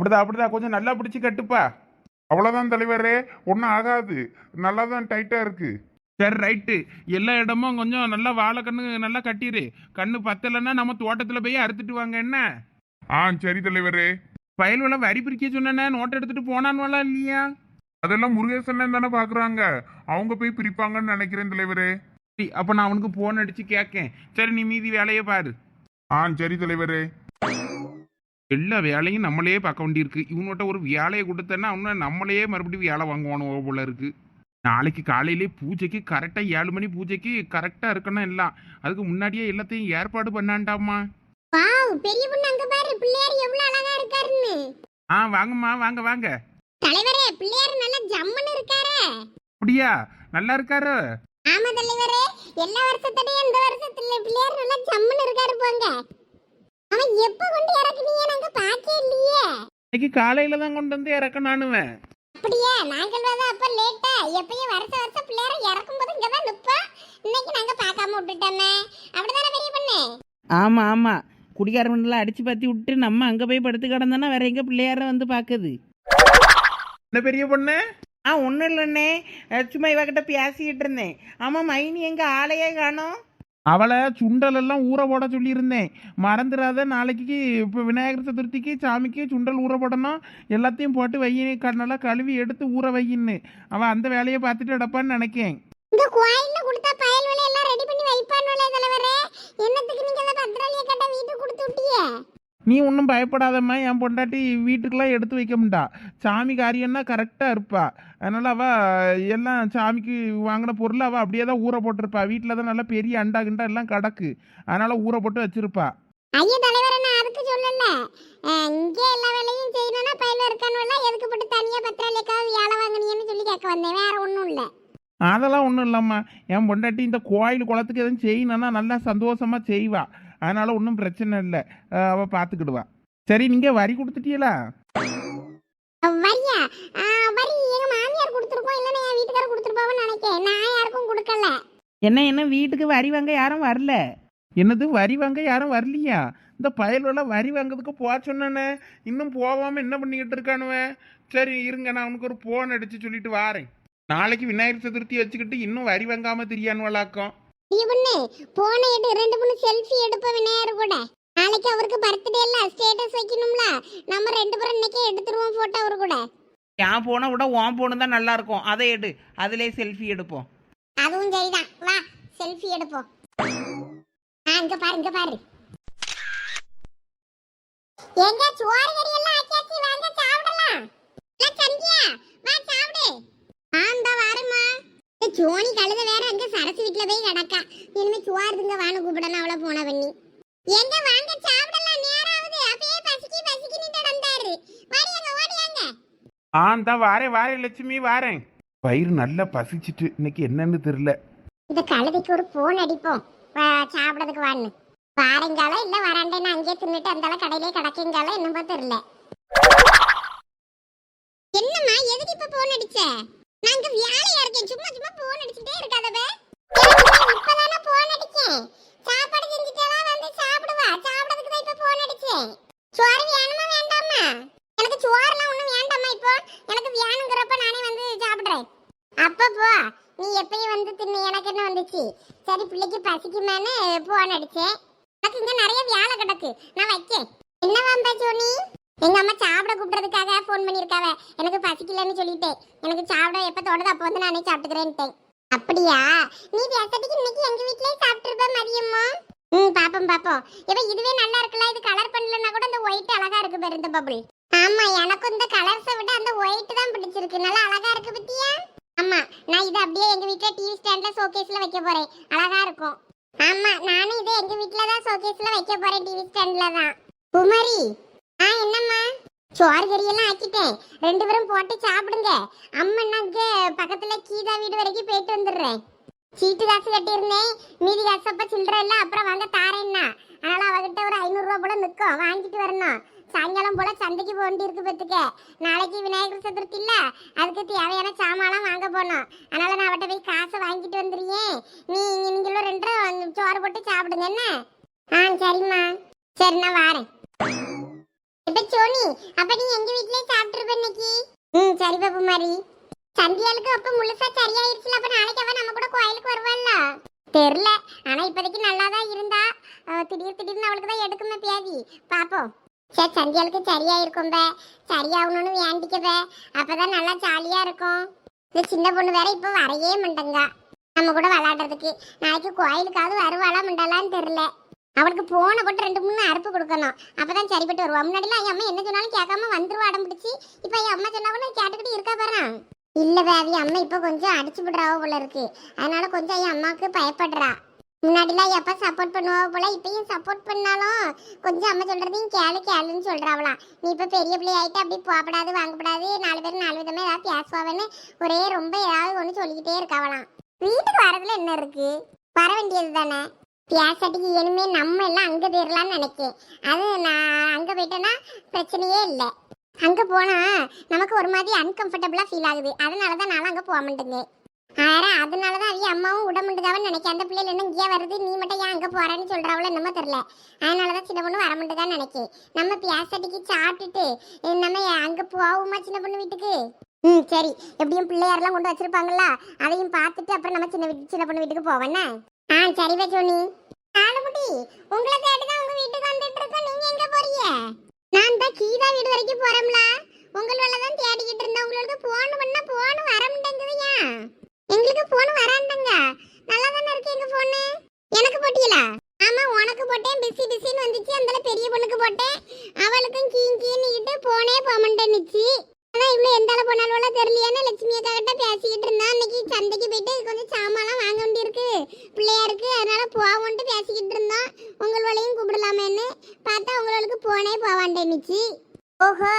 அப்படிதான் அப்படிதான். கொஞ்சம் நல்லா பிடிச்சி கட்டுப்பா. அவ்வளவுதான் தலைவரே. ஒன்றும் ஆகாது. நல்லா தான் டைட்டா இருக்கு. சரி ரைட்டு எல்லா இடமும் கொஞ்சம் நல்லா வாழை கண்ணு நல்லா கட்டிடு கண்ணு பத்தலைன்னா நம்ம தோட்டத்தில் போய் அறுத்துட்டு வாங்க என்ன? ஆ சரி தலைவரே. வயல்வெள வரி பிரிக்க சொன்னேனே நோட்டை எடுத்துட்டு போனான்வெல்லாம் இல்லையா? அதெல்லாம் முருகேசன் தானே பாக்குறாங்க. அவங்க போய் பிரிப்பாங்கன்னு நினைக்கிறேன் தலைவரே. சரி அப்போ நான் அவனுக்கு ஃபோன் அடிச்சு கேட்கேன் சரி நீ மீதி வேலையை பாரு. ஆ சரி தலைவரே. எல்லா வேலையும் நம்மளே பார்க்க வேண்டியிருக்கு. இவன்கிட்ட ஒரு வேலையை கொடுத்தேன்னா அவனை நம்மளையே மறுபடியும் வேலை வாங்குவானோ போல இருக்கு. நாளைக்கு காலையிலே பூஜைக்கு கரெக்டாக ஏழு மணி பூஜைக்கு கரெக்டாக இருக்கணும் எல்லாம். அதுக்கு முன்னாடியே எல்லாத்தையும் ஏற்பாடு பண்ணாண்டாமா வாவ் பெரிய பொண்ணு அங்க பாரு. பிள்ளையார் எவ்வளவு அழகா இருக்காருன்னு. ஆ வாங்கம்மா வாங்க வாங்க. தலைவரே பிள்ளையார் நல்லா ஜம்முன்னு இருக்காரே. அப்படியா? நல்லா இருக்காரு? ஆமா தலைவரே. எல்லா வருஷத்தோடய இந்த வருஷத்துல பிள்ளையார் நல்லா ஜம்முன்னு இருக்காரு போங்க. அவன் எப்ப கொண்டு இறக்குனீங்க? நாங்க பாக்கே இல்லையே. இன்னைக்கு காலையில தான் கொண்டு வந்து இறக்கணானுவேன் அப்படியே? நாங்கள் வந்து அப்ப லேட்டா எப்பயும் வருஷ வருஷம் பிள்ளையார இறக்கும் போது இங்கதான் நிப்போம் இன்னைக்கு நாங்க பார்க்காம விட்டுட்டோமே. அப்படிதானே பெரிய பொண்ணு? ஆமாம் ஆமாம் குடிகாரவனெல்லாம் அடித்து பற்றி விட்டு நம்ம அங்கே போய் படுத்து கிடந்தோன்னா வேற எங்கே பிள்ளையார வந்து பார்க்குது? என்ன பெரிய பொண்ணு? ஆ ஒன்றும் இல்லைண்ணே. சும்மா இவகிட்ட பேசிக்கிட்டு இருந்தேன். ஆமாம் மைனி எங்கள் ஆளையே காணோம். அவளை சுண்டல் எல்லாம் ஊற போட சொல்லியிருந்தேன். மறந்துடாத நாளைக்கு இப்போ விநாயகர் சதுர்த்திக்கு சாமிக்கு சுண்டல் ஊற போடணும். எல்லாத்தையும் போட்டு வையினு நல்லா கழுவி எடுத்து ஊற வையின்னு. அவன் அந்த வேலையை பார்த்துட்டு எடுப்பான்னு நினைக்கேன். இந்த கோயில்ல கொடுத்தா பயல் வேலை எல்லாம் ரெடி பண்ணி வைப்பான்னு தலைவரே. என்னத்துக்கு நீங்க அந்த பத்திராளிய கட்ட வீட்டுக்கு கொடுத்து விட்டியே நீ ஒன்றும் பயப்படாதம்மா என் பொண்டாட்டி வீட்டுக்கெல்லாம் எடுத்து வைக்க மாட்டா சாமி காரியம்னா கரெக்டாக இருப்பா. அதனால் அவள் எல்லாம் சாமிக்கு வாங்கின பொருள் அவள் அப்படியே தான் ஊற போட்டிருப்பா. வீட்டில் தான் நல்லா பெரிய அண்டா கிண்டா எல்லாம் கிடக்கு. அதனால் ஊற போட்டு வச்சிருப்பா. ஐயா தலைவரே நான் அதுக்கு சொல்லல? இங்கே எல்லா வேலையும் செய்யணும்னா பயில இருக்கானுல எதுக்கு போட்டு தனியா பத்திராளியக்காவது வேலை வாங்குனீங்கன்னு சொல்லி கேட்க வந்தேன். வேற ஒண்ணும் இல்ல. அதெல்லாம் ஒன்றும் இல்லைம்மா. என் பொண்டாட்டி இந்த கோயில் குளத்துக்கு எதுவும் செய்யணும்னா நல்லா சந்தோஷமாக செய்வா. அதனால் ஒன்றும் பிரச்சனை இல்லை. அவள் பார்த்துக்கிடுவா சரி நீங்கள் வரி கொடுத்துட்டீங்களா? வரியா? வரி எங்க மாமியார் கொடுத்துருக்கோம் இல்லைன்னா என் வீட்டுக்காரர் கொடுத்துருப்பாவன்னு நினைக்கிறேன். நான் யாருக்கும் கொடுக்கல. என்ன என்ன வீட்டுக்கு வரி வாங்க யாரும் வரல? என்னது வரி வாங்க யாரும் வரலையா? இந்த பயலெல்லாம் வரி வாங்குறதுக்கு போக சொன்னேனே. இன்னும் போகாமல் என்ன பண்ணிக்கிட்டு இருக்கானுவன் சரி இருங்க நான் உனக்கு ஒரு ஃபோன் அடித்து சொல்லிட்டு வாரேன். நாளைக்கு விநாயகர் சதுர்த்தி வச்சுக்கிட்டு இன்னும் வரி வாங்காமல் தெரியானுவலாக்கம். நீ பொண்ணு போன எடு ரெண்டு மூணு செல்ஃபி எடுப்ப விநாயகர் கூட. நாளைக்கு அவருக்கு பர்த்டே இல்ல ஸ்டேட்டஸ் வைக்கணும்ல. நம்ம ரெண்டு பேரும் இன்னைக்கே எடுத்துருவோம் போட்டோ அவரு கூட. என் போனை விட உன் போனு தான் நல்லா இருக்கும். அதை எடு. அதிலே செல்ஃபி எடுப்போம். அதுவும் சரிதான். வா செல்ஃபி எடுப்போம். ஆ இங்க பாரு இங்க பாரு. எங்க சோறு கறி எல்லாம் ஆக்கியாச்சு? வாங்க சாப்பிடலாம். இல்ல சந்தியா வா சாப்பிடு. ஆ இந்த சோனி கழுத வேற அங்க சரசு வீட்ல போய் கிடக்கா. இனிமே சோறுதுங்க வான்னு கூப்பிடணும் அவள போன பண்ணி. எங்க வாங்க சாப்பிடலாம் நேராவது. அப்பயே பசிக்கி பசிக்கி நின்று வந்தாரு. வாடியாங்க ஓடியாங்க ஆ தான் வாரேன் வாரேன் லட்சுமி வாரேன். வயிறு நல்லா பசிச்சிட்டு இன்னைக்கு என்னன்னு தெரில இந்த கழுதைக்கு ஒரு போன் அடிப்போம். சாப்பிடறதுக்கு வான்னு. வாரங்கால இல்ல வராண்டேன்னு அங்கேயே தின்னுட்டு அந்த கடையிலே கிடக்குங்கால என்னமோ தெரியல. என்னம்மா எதுக்கு இப்ப போன் அடிச்ச? நாங்க வேலையா இருக்கேன். சும்மா சும்மா போன் அடிச்சுட்டே இருக்காதவே இப்பதானே போன் அடிச்சேன். சாப்பாடு செஞ்சுட்டாலாம் வந்து சாப்பிடுவா. சாப்பிடறதுக்கு தான் இப்ப போன் அடிச்சேன். சோறு வேணுமா வேண்டாமா? எனக்கு சோறுலாம் ஒண்ணும் வேண்டாமா இப்போ? எனக்கு வேணுங்கிறப்ப நானே வந்து சாப்பிடுறேன். அப்ப போ. நீ எப்பயும் வந்து தின்னு. எனக்கு என்ன வந்துச்சு? சரி பிள்ளைக்கு பசிக்குமேன்னு போன் அடிச்சேன். எனக்கு இங்க நிறைய வேலை கிடக்கு. நான் வைக்கேன். என்ன வாம்பா சோனி? எங்க அம்மா சாப்பிட கூப்பிடுறதுக்காக ஃபோன் பண்ணிருக்காவ எனக்கு பசிக்கலன்னு சொல்லிட்டேன். எனக்கு சாப்பிட எப்ப தோணுது அப்போ வந்து நானே சாப்பிட்டுக்கிறேன்ட்டேன். அப்படியா? நீ பேசட்டுக்கு இன்னைக்கு எங்க வீட்லயே சாப்பிட்டுருப்ப மதியம்மா. ம் பாப்போம் பாப்போம். இப்ப இதுவே நல்லா இருக்குல்ல? இது கலர் பண்ணலன்னா கூட இந்த ஒயிட் அழகா இருக்கு பாரு இந்த பபுள் ஆமா எனக்கும் இந்த கலர்ஸை விட அந்த ஒயிட் தான் பிடிச்சிருக்கு. நல்லா அழகா இருக்கு பத்தியா? ஆமா நான் இதை அப்படியே எங்க வீட்ல டிவி ஸ்டாண்ட்ல ஷோகேஸ்ல வைக்க போறேன். அழகா இருக்கும். ஆமா நானும் இதை எங்க வீட்ல தான் ஷோகேஸ்ல வைக்க போறேன் டிவி ஸ்டாண்ட்ல தான். குமரி ஆ என்னம்மா? சோறு கறியெல்லாம் ஆக்கிட்டேன். ரெண்டு பேரும் போட்டு சாப்பிடுங்க. அம்மன் பக்கத்துல கீதா வீடு வரைக்கும் போயிட்டு வந்துடுறேன். சீட்டு காசு கட்டியிருந்தேன். மீதி காசு அப்ப சில்லற இல்ல. அப்புறம் வாங்க தாரேன்னா அதனால அவகிட்ட ஒரு ஐநூறுரூவா போல நிற்கும். வாங்கிட்டு வரணும். சாயங்காலம் போல சந்தைக்கு போக வேண்டியிருக்கு பத்துக்க. நாளைக்கு விநாயகர் சதுர்த்தி இல்ல. அதுக்கு தேவையான சாமான்லாம் வாங்க போனோம் அதனால நான் அவட்ட போய் காசை வாங்கிட்டு வந்துடுறேன். நீ நீங்களும் ரெண்டும் சோறு போட்டு சாப்பிடுங்க என்ன? ஆ சரிம்மா. சரி நான் வாரேன். இப்ப சோனி அப்ப நீ எங்க வீட்லயே சாப்பிட்டுருப்ப இன்னைக்கு? ம் சரி பாப்பு மாதிரி சந்தியாளுக்கு அப்ப முழுசா சரியாயிருச்சுல அப்ப நாளைக்கு அவ நம்ம கூட கோயிலுக்கு வருவாள்ல? தெரியல ஆனா இப்போதைக்கு நல்லா தான் இருந்தா திடீர் திடீர்னு அவளுக்கு தான் எடுக்குமே பியாதி. பாப்போம். சரி சந்தியாளுக்கு சரியாயிருக்கும் பே சரியாகணும்னு வேண்டிக்கவே அப்பதான் நல்லா ஜாலியா இருக்கும். இந்த சின்ன பொண்ணு வேற இப்ப வரையே மாட்டேங்க. நம்ம கூட விளையாடுறதுக்கு நாளைக்கு கோயிலுக்காவது வருவாளா மண்டாலான்னு தெரியல அவளுக்கு போன போட்டு ரெண்டு மூணு அறுப்பு கொடுக்கணும். அப்பதான் சரிப்பட்டு வருவா. முன்னாடிலாம் என் அம்மா என்ன சொன்னாலும் கேட்காம வந்துருவா அடம் பிடிச்சி இப்ப என் அம்மா சொன்னாலும் கேட்டுக்கிட்டு இருக்கா போறான் இல்ல பேவி அம்மா இப்ப கொஞ்சம் அடிச்சு விடுறாவோ போல இருக்கு. அதனால கொஞ்சம் என் அம்மாவுக்கு பயப்படுறா. முன்னாடிலாம் எப்ப சப்போர்ட் பண்ணுவா போல இப்பயும் சப்போர்ட் பண்ணாலும் கொஞ்சம் அம்மா சொல்றதையும் கேளு கேளுன்னு சொல்றாவலாம் நீ இப்ப பெரிய பிள்ளை ஆயிட்டு அப்படி போகப்படாது வாங்கப்படாது நாலு பேர் நாலு விதமா ஏதாவது பேசுவாவேன்னு ஒரே ரொம்ப ஏதாவது ஒன்று சொல்லிக்கிட்டே இருக்காவலாம் வீட்டுக்கு வரதுல என்ன இருக்கு? வர வேண்டியது தானே பியாசாட்டிக்கு இனிமே நம்ம எல்லாம் அங்க போயிடலாம்னு நினைக்கேன். அது நான் அங்க போயிட்டேன்னா பிரச்சனையே இல்லை. அங்க போனா நமக்கு ஒரு மாதிரி அன்கம்ஃபர்டபுளா ஃபீல் ஆகுது. அதனால தான் நான் அங்க போக மாட்டேங்க ஆறா அதனால தான் அவிய அம்மாவும் விட மாட்டேதாவன்னு நினைக்க அந்த பிள்ளைல என்ன இங்கே வருது நீ மட்டும் ஏன் அங்க போறேன்னு சொல்றாவளோ என்னமோ தெரியல. அதனால தான் சின்ன பொண்ணு வர மாட்டேதான்னு நினைக்கேன். நம்ம பியாசாட்டிக்கு சாப்பிட்டுட்டு நம்ம அங்க போவோமா சின்ன பொண்ணு வீட்டுக்கு? ம் சரி. எப்படியும் பிள்ளையாரெல்லாம் கொண்டு வச்சிருப்பாங்களா? அதையும் பார்த்துட்டு அப்புறம் நம்ம சின்ன வீட்டு சின்ன பொண்ணு வீட்டுக்கு போவேண்ணே ஆ சரி சோனி ஆளுமுட்டி உங்களை தேடி தான் உங்க வீட்டுக்கு வந்துட்டு இருக்கோம். நீங்க எங்க போறீங்க? நான் தான் கீதா வீடு வரைக்கும் போறோம்ல. உங்களோட தான் தேடிக்கிட்டு இருந்தேன். உங்களுக்கு போன் பண்ணா போன் வர மாட்டேங்குதுயா? எங்களுக்கு போன் வராண்டங்க நல்லா தானே இருக்கு எங்க போனு எனக்கு போட்டியலா? ஆமா உனக்கு போட்டேன். பிஸி பிஸின்னு வந்துச்சு. அந்த பெரிய பொண்ணுக்கு போட்டேன். அவளுக்கும் கீ கீன்னு போனே போக மாட்டேன்னுச்சு. அதான் இவ்வளோ எந்த அளவு போனாலும் தெரியலையான்னு லட்சுமி அக்கா கிட்ட பேசிக்கிட்டு இருந்தா அன்னைக்கு சந்தைக்கு போயிட்டு கொஞ்சம் சாமான்லாம் வாங்க வேண்டியிருக்கு பிள்ளையாருக்கு அதனால போவோன்ட்டு பேசிக்கிட்டு இருந்தோம் உங்கள் கூப்பிடலாமேன்னு பார்த்தா உங்களுக்கு போனே போவாண்டேன்னுச்சு ஓஹோ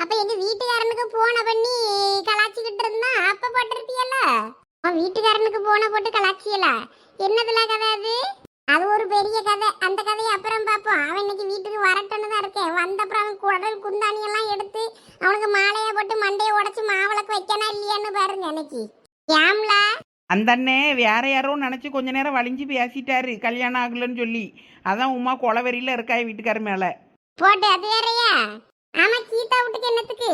அப்ப எங்க வீட்டுக்காரனுக்கு போன பண்ணி கலாச்சிக்கிட்டு இருந்தா அப்ப போட்டிருப்பியல்ல? அவன் வீட்டுக்காரனுக்கு போன போட்டு கலாச்சியல? என்னதுல கதை அது? அது ஒரு பெரிய கதை. அந்த கதையை அப்புறம் பார்ப்போம். அவன் இன்னைக்கு வீட்டுக்கு வரட்டுன்னு தான் இருக்கேன். வந்த அப்புறம் அவன் குடல் குந்தாணி எல்லாம் எடுத்து அவனுக்கு மாலையை போட்டு மண்டையை உடைச்சு மாவிளக்கு வைக்கணும் இல்லையான்னு பாருங்க இன்னைக்கு. ஏம்லா? அந்த அண்ணே வேற யாரோ நினச்சி கொஞ்ச நேரம் வலிஞ்சு பேசிட்டாரு. கல்யாணம் ஆகலன்னு சொல்லி. அதான் உமா கொலவெறியில் இருக்காய் வீட்டுக்கார மேலே. போட்டு அது வேறயா? ஆமா கீதா வீட்டுக்கு என்னத்துக்கு?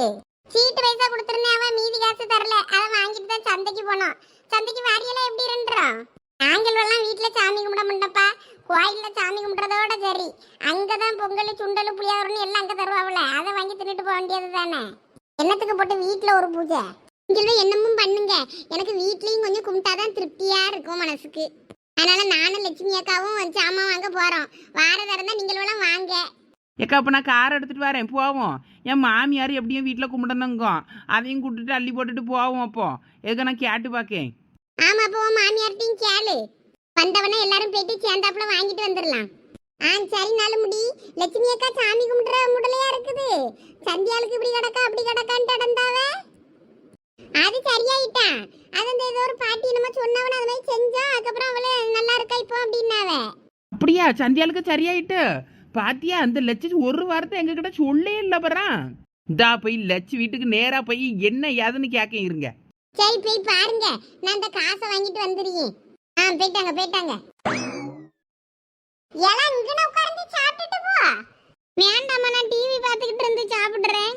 சீட்டு பைசா கொடுத்துருந்தேன் அவன் மீதி காசு தரல. அதை வாங்கிட்டு தான் சந்தைக்கு போனோம். சந்தைக்கு வாரியெல்லாம் எப்படி இருந்துரும்? நாங்கள் எல்லாம் வீட்டுல சாமி கும்பிட மாட்டோம்ப்பா கோயில்ல சாமி கும்பிடுறதோட சரி. அங்கதான் பொங்கல் சுண்டல் புளியாவரம்னு எல்லாம் அங்கே தருவாங்கல்ல அதை வாங்கி தின்னுட்டு போக வேண்டியது தானே என்னத்துக்கு போட்டு வீட்டுல ஒரு பூஜை? நீங்களும் என்னமும் பண்ணுங்க. எனக்கு வீட்லயும் கொஞ்சம் கும்பிட்டாதான் திருப்தியா இருக்கும் மனசுக்கு. அதனால நானும் லட்சுமி அக்காவும் சாமான் வாங்க போறோம். வாரதா இருந்தா நீங்களும் வாங்க. ஏக்கா அப்போ நான் கார் எடுத்துகிட்டு வரேன். போவோம். என் மாமியார் எப்படியும் வீட்டில் கும்பிடணுங்க. அதையும் கூட்டிட்டு அள்ளி போட்டுட்டு போவோம் அப்போ. எதுக்கு நான் கேட்டு பார்க்கேன் ஆமா அப்போ மாமியார்ட்டையும் கேளு. வந்தவன எல்லாரும் போயிட்டு சேர்ந்தாப்புல வாங்கிட்டு வந்துடலாம் ஆ சரி நாலு முடி. லட்சுமி அக்கா சாமி கும்பிடுற முடலையா இருக்குது? சந்தியாளுக்கு இப்படி கிடக்கா அப்படி கிடக்கான்ட்டு நடந்தாவ? அது சரியாயிட்டான் அது அந்த ஏதோ ஒரு பாட்டி நம்ம சொன்னவன அது மாதிரி செஞ்சோம் அதுக்கப்புறம் அவளே நல்லா இருக்கா இப்போ அப்படின்னாவ. அப்படியா? சந்தியாளுக்கு சரியாயிட்டு? பாத்தியா அந்த லட்சம் ஒரு வாரத்தை எங்ககிட்ட சொல்லே இல்லை பறான் இந்தா போய் லட்சு வீட்டுக்கு நேராக போய் என்ன ஏதுன்னு கேட்க இருங்க. சரி போய் பாருங்க. நான் இந்த காசை வாங்கிட்டு வந்துடுறேன். ஆ போயிட்டாங்க போயிட்டாங்க. எல்லாம் இங்கன உட்கார்ந்து சாப்பிட்டுட்டு போ. வேண்டாமா நான் டிவி பார்த்துக்கிட்டு இருந்து சாப்பிடுறேன்.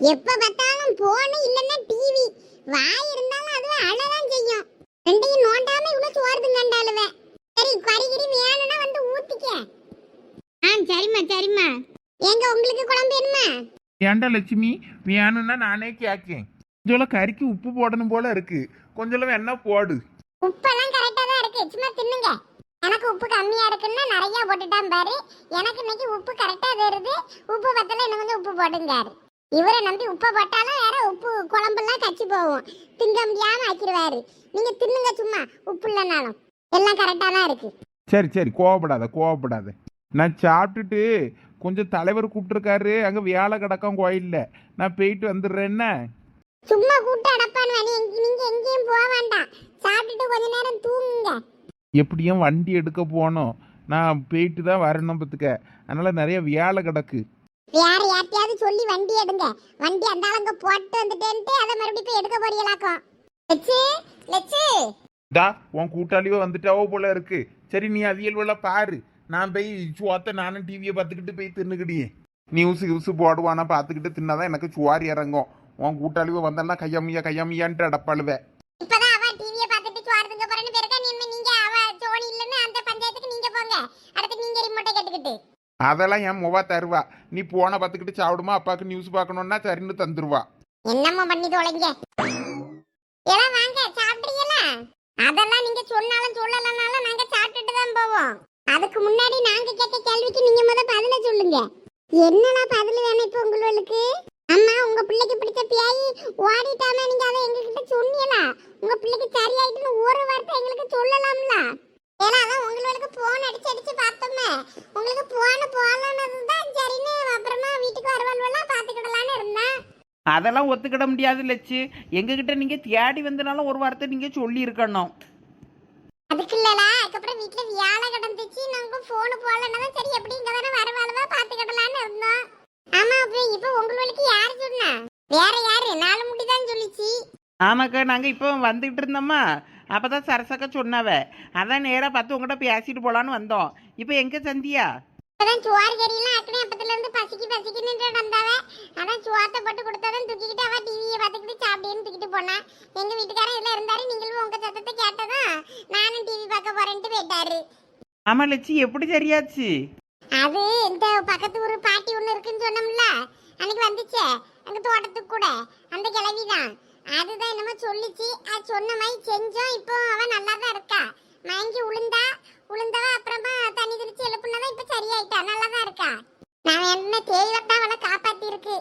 எப்ப பார்த்தாலும் போன் இல்லைன்னா டிவி வாய் இருந்தாலும் அது அழதான் செய்யும். ரெண்டையும் நோண்டாம இவ்வளவு சோறுதுங்க கண்டாலுவே சரி கறிகிரி வேணும்னா வந்து ஊத்திக்க. ஆ சரிம்மா சரிம்மா. எங்க உங்களுக்கு குழம்பு என்னமா ஏன்டா லட்சுமி வேணும்னா நானே கேட்கேன் கொஞ்சம் கறிக்கு உப்பு போடணும் போல இருக்கு. கொஞ்சம் என்ன போடு. உப்பெல்லாம் கரெக்டா தான் இருக்கு. சும்மா தின்னுங்க. எனக்கு உப்பு கம்மியா இருக்குன்னா நிறைய போட்டுட்டான் பாரு. எனக்கு இன்னைக்கு உப்பு கரெக்டா வருது உப்பு பத்தல இன்னும் கொஞ்சம் உப்பு போட்டுங்காரு இவரை நம்பி உப்பை போட்டாலும் வேற உப்பு குழம்பெல்லாம் கச்சி போகும். திங்க முடியாம ஆக்கிடுவாரு நீங்க தின்னுங்க சும்மா உப்பு இல்லைனாலும் எல்லாம் கரெக்டா தான் இருக்கு. சரி சரி கோவப்படாத கோவப்படாத. நான் சாப்பிட்டுட்டு கொஞ்சம் தலைவர் கூப்பிட்டுருக்காரு. அங்கே வேலை கிடக்கும் கோயிலில். நான் போயிட்டு வந்துடுறேன் என்ன? சும்மா கூட்டு அடப்பான்னு வேணி. நீங்க எங்கேயும் போக வேண்டாம். சாப்பிட்டுட்டு கொஞ்ச நேரம் தூங்குங்க. எப்படியும் வண்டி எடுக்க போனோம் நான் போயிட்டு தான் வரணும் பத்துக்க அதனால் நிறைய வேலை கிடக்கு. வேற யார்ட்டையாவது சொல்லி வண்டி எடுங்க. வண்டி அந்த ஆளுங்க போட்டு வந்துட்டேன்ட்டு அதை மறுபடியும் போய் எடுக்க போறீங்களாக்கும். லட்சு லட்சு தா உன் கூட்டாளியோ வந்துட்டாவோ போல இருக்கு. சரி நீ அவியல் உள்ள பாரு. நான் போய் சுவாத்த நானும் டிவியை பார்த்துக்கிட்டு போய் தின்னுக்கிடியே நியூஸ் கியூஸ் போடுவானா பார்த்துக்கிட்டு தின்னாதான் எனக்கு சுவாரி இறங்கும். உன் கூட்டாளிவ வந்தேன்னா கையம்மியா கையம்மியான்ட்டு அடப்பாளுவேன் இப்பதான் அவ டிவியை பார்த்துட்டு சுவாரத்துக்கு போறேன்னு நீங்க நீங்க அவ சோனி இல்லைன்னு அந்த பஞ்சாயத்துக்கு நீங்க போங்க. அடுத்து நீங்க ரிமோட்டை கேட்டுக்கிட்டு. அதெல்லாம் என் முவா தருவா. நீ போன பார்த்துக்கிட்டு சாப்பிடுமா அப்பாவுக்கு நியூஸ் பார்க்கணுன்னா சரின்னு தந்துருவா. என்னம்மா பண்ணி தொலைங்க எல்லாம் வாங்க சாப்பிடுறீங்களா? அதெல்லாம் நீங்க சொன்னாலும் சொல்லலனாலும் நாங்க சாப்பிட்டுட்டு தான் போவோம். அதுக்கு முன்னாடி நாங்க கேட்ட கேள்விக்கு நீங்க முத பதில சொல்லுங்க. என்னடா பதில் வேணும் இப்போ உங்களுக்கு? அம்மா உங்க பிள்ளைக்கு பிடிச்ச பியாயி ஓடிட்டாம நீங்க அதை எங்ககிட்ட சொன்னீங்களா? உங்க பிள்ளைக்கு சரியாயிட்டுன்னு ஒரு வார்த்தை எங்களுக்கு சொல்லலாம்ல. ஏன்னா அதான் உங்களுக்கு போன் அடிச்சு அடிச்சு பார்த்தோமே. உங்களுக்கு போன போலன்னு தான் சரின்னு அப்புறமா வீட்டுக்கு வருவாள்வெல்லாம் பாத்துக்கிடலான்னு இருந்தேன். அதெல்லாம் ஒத்துக்கிட முடியாது லட்சு. எங்ககிட்ட நீங்க தேடி வந்தனாலும் ஒரு வார்த்தை நீங்க சொல்லி இருக்கணும் அதுக்கு இல்லல அதுக்கப்புறம் வீட்ல வியாழ கிடந்துச்சு. நாங்க போன் போலன்னா சரி எப்படி இங்க தானே வரவாளவா பாத்துக்கிடலான்னு இருந்தோம். ஆமா அப்ப இப்ப உங்களுக்கு யாரு சொன்னா? வேற யாரு? நாலு முடி தான் சொல்லிச்சு. ஆமாக்கா நாங்க இப்போ வந்துகிட்டு இருந்தோமா? அப்பதான் சரசக்கா சொன்னாவ. அதான் நேரா பார்த்து உங்ககிட்ட பேசிட்டு போலான்னு வந்தோம். இப்போ எங்க சந்தியா? இப்பதான் சுவார் கறியெல்லாம் அக்கனே அப்பத்துல இருந்து பசிக்கு பசிக்குன்னு வந்தாவ. அதான் சுவாத்த போட்டு கொடுத்தாதான் தூக்கிக்கிட்டு அவ டிவியை பார்த்துக்கிட்டு சாப்பிட்டேன்னு தூக்கிட்டு போனா. எங்க வீட்டுக்காரன் இதுல இருந்தாரு நீங்களும் உங்க சத்தத்தை கேட்டதும் நானும் டிவி பார்க்க போறேன்ட்டு போயிட்டாரு. ஆமா லட்சு எப்படி சரியாச்சு அது இந்த பக்கத்து ஊர் பாட்டி ஒண்ணு இருக்குன்னு சொன்னோம்ல. அன்னைக்கு வந்துச்சே. அங்க தோட்டத்துக்கு கூட. அந்த தான் அதுதான் என்னமோ சொல்லிச்சு. அது சொன்ன மாதிரி செஞ்சோம். இப்போ அவ நல்லா தான் இருக்கா. மயங்கி உளுந்தா உளுந்தவ அப்புறமா தண்ணி தெளிச்சு எழுப்புனதான் இப்ப சரியாயிட்டா. நல்லா தான் இருக்கா. நான் என்ன தேய் வட்டா அவளை காப்பாத்தி இருக்கு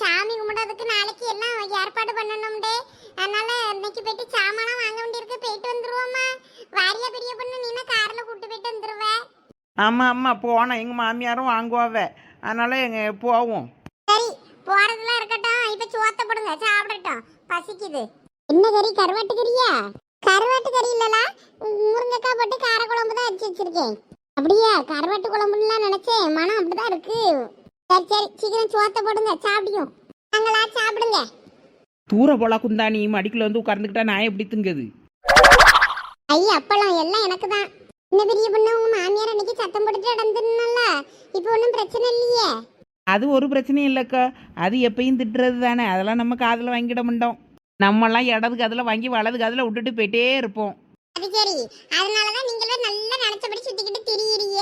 சாமி கும்பிடுறதுக்கு நாளைக்கு எல்லாம் ஏற்பாடு பண்ணணும்டே. அதனால இன்னைக்கு போயிட்டு சாமான்லாம் வாங்க வேண்டியிருக்கு. போயிட்டு வந்துருவோமா வாரியா பெரிய பொண்ணு நீனா கார்ல கூட்டு போயிட்டு வந்துருவேன் ஆமா ஆமா. போனோம் எங்க மாமியாரும் வாங்குவாவ. அதனால எங்க போவோம். சரி போறதெல்லாம் இருக்கட்டும். இப்ப சோத்த போடுங்க. சாப்பிடட்டும். பசிக்குது. என்ன கறி? கருவாட்டு கறியா கருவாட்டு கறி இல்லல முருங்கைக்காய் போட்டு கார குழம்பு தான் வச்சு வச்சிருக்கேன். அப்படியா? கருவாட்டு குழம்புலாம் நினைச்சேன். மனம் அப்படிதான் இருக்கு. சரி சரி. சீக்கிரம் சோத்த போடுங்க. சாப்பிடியும். நாங்களா சாப்பிடுங்க. தூர போல குந்தாணி மடிக்குள்ள வந்து உட்கார்ந்துக்கிட்டா நான் எப்படி திங்குது? ஐயா அப்பளம் எல்லாம் எனக்கு தான் என்ன பெரிய பொண்ணு? உங்க மாமியார் அன்னைக்கு சத்தம் போட்டுட்டு நடந்துருந்தல இப்போ ஒன்றும் பிரச்சனை இல்லையே. அது ஒரு பிரச்சனையும் இல்லைக்கா. அது எப்பயும் திட்டுறது தானே. அதெல்லாம் நம்ம காதில் வாங்கிட மாட்டோம். நம்மலாம் இடது காதில் வாங்கி வலது காதில் விட்டுட்டு போயிட்டே இருப்போம். அது சரி. அதனாலதான் நீங்களும் நல்லா நினைச்சபடி சுத்திக்கிட்டு திரியிறீங்க.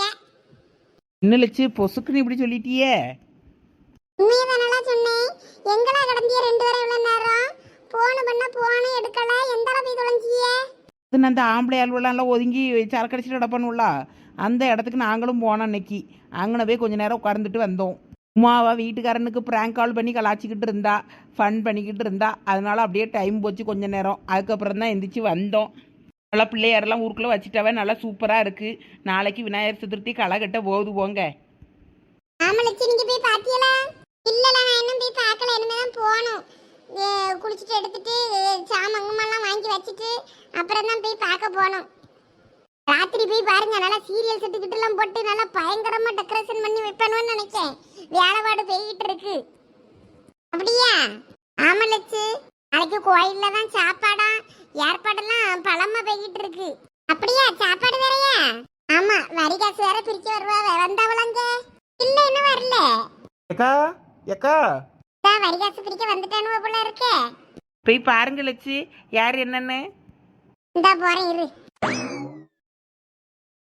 இன்னும் லட்சு பொசுக்குன்னு இப்படி சொல்லிட்டியே? உண்மையதானலா சொன்னேன். எங்களா கடந்திய ரெண்டு பேரும் இவ்வளவு நேரம்? போன பண்ண போன எடுக்கல. எந்த அளவு போய் தொலைஞ்சிய? அது அந்த ஆம்பளை ஆள்வெல்லாம் ஒதுங்கி சரக்கடிச்சிட்டு கிடப்பானுங்களா அந்த இடத்துக்கு நாங்களும் போனோம் அன்னைக்கு. அங்கே போய் கொஞ்ச நேரம் உட்கார்ந்துட்டு வந்தோம். உமாவா வீட்டுக்காரனுக்கு ப்ராங்க் கால் பண்ணி கலாச்சிக்கிட்டு இருந்தா ஃபன் பண்ணிக்கிட்டு இருந்தா. அதனால் அப்படியே டைம் போச்சு கொஞ்ச நேரம். அதுக்கப்புறம் தான் எந்திரிச்சு வந்தோம். நல்லா பிள்ளையாரெல்லாம் ஊருக்குள்ளே வச்சுட்டாவே நல்லா சூப்பராக இருக்குது நாளைக்கு விநாயகர் சதுர்த்தி களை கட்ட போகுது போங்க. ஆமலச்சி நீங்க போய் பாத்தியலா இல்லல நான் இன்னும் போய் பார்க்கல. இனிமே தான் போகணும். ஏ, குளிச்சுட்டு எடுத்துட்டு சாமங்கமெல்லாம் வாங்கி வச்சுட்டு அப்புறம் தான் போய் பார்க்க போனோம் ராத்திரி போய் பாருங்க நல்லா சீரியல் செட்டுக்கிட்டு எல்லாம் போட்டு நல்லா பயங்கரமா டெக்கரேஷன் பண்ணி வைப்பேன்னு நினைச்சேன் வேலைப்பாடு பெய்கிட்டு இருக்கு அப்படியா ஆமலச்சு நாளைக்கு கோயில்ல தான் சாப்பாடா ஏற்பாடெல்லாம் பழமா பெய்கிட்டு இருக்கு அப்படியா? சாப்பாடு வேறயா? ஆமா வரி காசு வேற பிரிக்க வருவா வந்தவளங்க? இல்ல இன்னும் வரல. ஏக்கா ஏக்கா. தான் வரி காசு பிரிக்க வந்துட்டானுவ போல இருக்கே. போய் பாருங்க லட்சு யார் என்னன்னு? இந்தா போறேன் இரு.